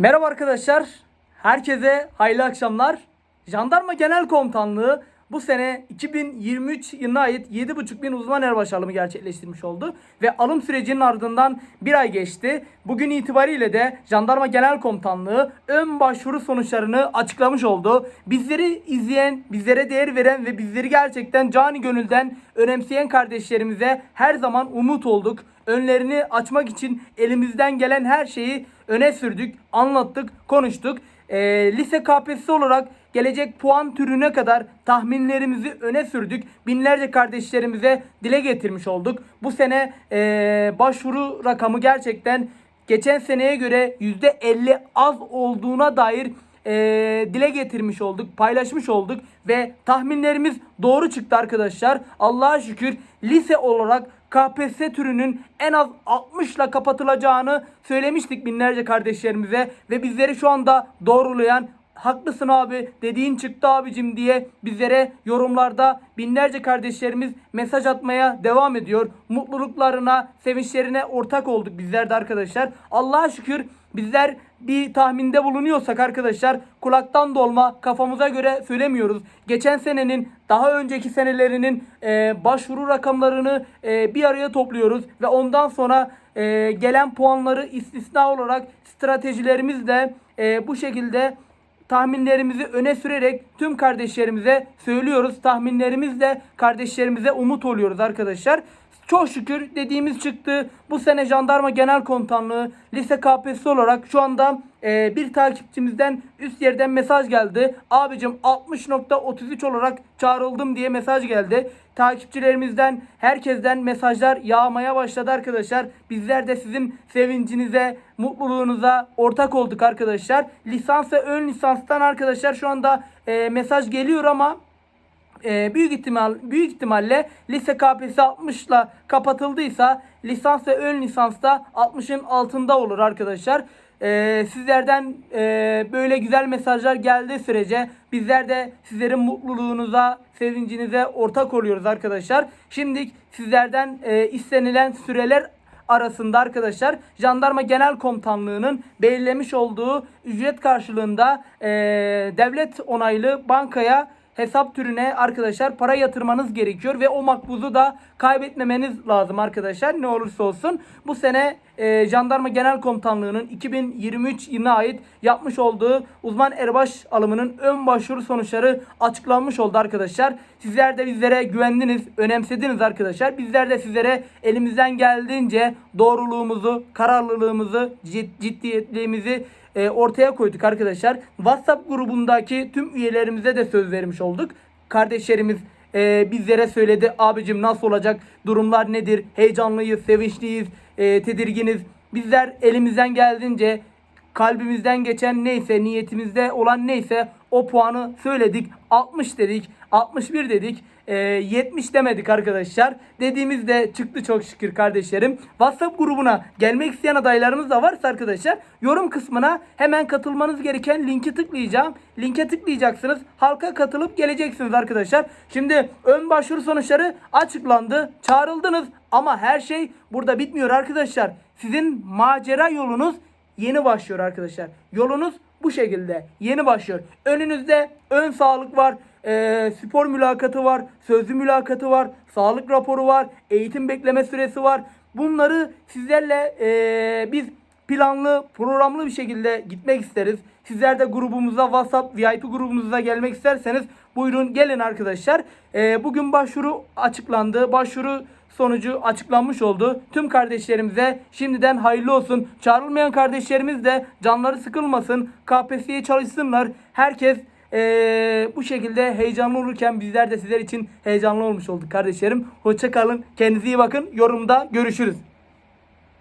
Merhaba arkadaşlar. Herkese hayırlı akşamlar. Jandarma Genel Komutanlığı bu sene 2023 yılına ait 7,5 bin uzman erbaşı alımı gerçekleştirmiş oldu. Ve alım sürecinin ardından bir ay geçti. Bugün itibariyle de Jandarma Genel Komutanlığı ön başvuru sonuçlarını açıklamış oldu. Bizleri izleyen, bizlere değer veren ve bizleri gerçekten cani gönülden önemseyen kardeşlerimize her zaman umut olduk. Önlerini açmak için elimizden gelen her şeyi öne sürdük, anlattık, konuştuk. Ee, lise KPSS olarak gelecek puan türüne kadar tahminlerimizi öne sürdük. Binlerce kardeşlerimize dile getirmiş olduk. Bu sene ee, başvuru rakamı gerçekten geçen seneye göre %50 az olduğuna dair e, dile getirmiş olduk, paylaşmış olduk ve tahminlerimiz doğru çıktı arkadaşlar. Allah'a şükür lise olarak KPSS türünün en az 60 ile kapatılacağını söylemiştik binlerce kardeşlerimize ve bizleri şu anda doğrulayan haklısın abi dediğin çıktı abicim diye bizlere yorumlarda binlerce kardeşlerimiz mesaj atmaya devam ediyor. Mutluluklarına, sevinçlerine ortak olduk bizler de arkadaşlar. Allah'a şükür bizler bir tahminde bulunuyorsak arkadaşlar kulaktan dolma kafamıza göre söylemiyoruz. Geçen senenin daha önceki senelerinin e, başvuru rakamlarını e, bir araya topluyoruz ve ondan sonra e, gelen puanları istisna olarak stratejilerimizle e, bu şekilde tahminlerimizi öne sürerek tüm kardeşlerimize söylüyoruz. Tahminlerimizle kardeşlerimize umut oluyoruz arkadaşlar. Çok şükür dediğimiz çıktı. Bu sene Jandarma Genel Komutanlığı lise KPSS olarak şu anda e, bir takipçimizden üst yerden mesaj geldi. Abicim 60.33 olarak çağrıldım diye mesaj geldi. Takipçilerimizden herkesten mesajlar yağmaya başladı arkadaşlar. Bizler de sizin sevincinize, mutluluğunuza ortak olduk arkadaşlar. Lisans ve ön lisanstan arkadaşlar şu anda e, mesaj geliyor ama e, büyük ihtimal büyük ihtimalle lise KPSS 60 ile kapatıldıysa lisans ve ön lisansta 60'ın altında olur arkadaşlar. E, sizlerden e, böyle güzel mesajlar geldiği sürece bizler de sizlerin mutluluğunuza, sevincinize ortak oluyoruz arkadaşlar. Şimdi sizlerden e, istenilen süreler arasında arkadaşlar Jandarma Genel Komutanlığı'nın belirlemiş olduğu ücret karşılığında e, devlet onaylı bankaya hesap türüne arkadaşlar para yatırmanız gerekiyor ve o makbuzu da kaybetmemeniz lazım arkadaşlar ne olursa olsun. Bu sene e, Jandarma Genel Komutanlığı'nın 2023 yılına ait yapmış olduğu uzman erbaş alımının ön başvuru sonuçları açıklanmış oldu arkadaşlar. Sizler de bizlere güvendiniz, önemsediniz arkadaşlar. Bizler de sizlere elimizden geldiğince doğruluğumuzu, kararlılığımızı, cid- ciddiyetliğimizi e, ortaya koyduk arkadaşlar. WhatsApp grubundaki tüm üyelerimize de söz vermiş olduk. Kardeşlerimiz e, bizlere söyledi. Abicim nasıl olacak? Durumlar nedir? Heyecanlıyız, sevinçliyiz, e, tedirginiz. Bizler elimizden geldiğince kalbimizden geçen neyse, niyetimizde olan neyse o puanı söyledik. 60 dedik, 61 dedik. e, 70 demedik arkadaşlar. Dediğimizde çıktı çok şükür kardeşlerim. WhatsApp grubuna gelmek isteyen adaylarımız da varsa arkadaşlar yorum kısmına hemen katılmanız gereken linki tıklayacağım. Linke tıklayacaksınız. Halka katılıp geleceksiniz arkadaşlar. Şimdi ön başvuru sonuçları açıklandı. Çağrıldınız ama her şey burada bitmiyor arkadaşlar. Sizin macera yolunuz yeni başlıyor arkadaşlar. Yolunuz bu şekilde yeni başlıyor. Önünüzde ön sağlık var, e, spor mülakatı var, sözlü mülakatı var, sağlık raporu var, eğitim bekleme süresi var. Bunları sizlerle e, biz planlı, programlı bir şekilde gitmek isteriz. Sizler de grubumuza, WhatsApp VIP grubumuza gelmek isterseniz buyurun gelin arkadaşlar. E, bugün başvuru açıklandı. Başvuru sonucu açıklanmış oldu. Tüm kardeşlerimize şimdiden hayırlı olsun. Çağrılmayan kardeşlerimiz de canları sıkılmasın. KPSS'ye çalışsınlar. Herkes eee, bu şekilde heyecanlı olurken bizler de sizler için heyecanlı olmuş olduk kardeşlerim. Hoşça kalın. Kendinize iyi bakın. Yorumda görüşürüz.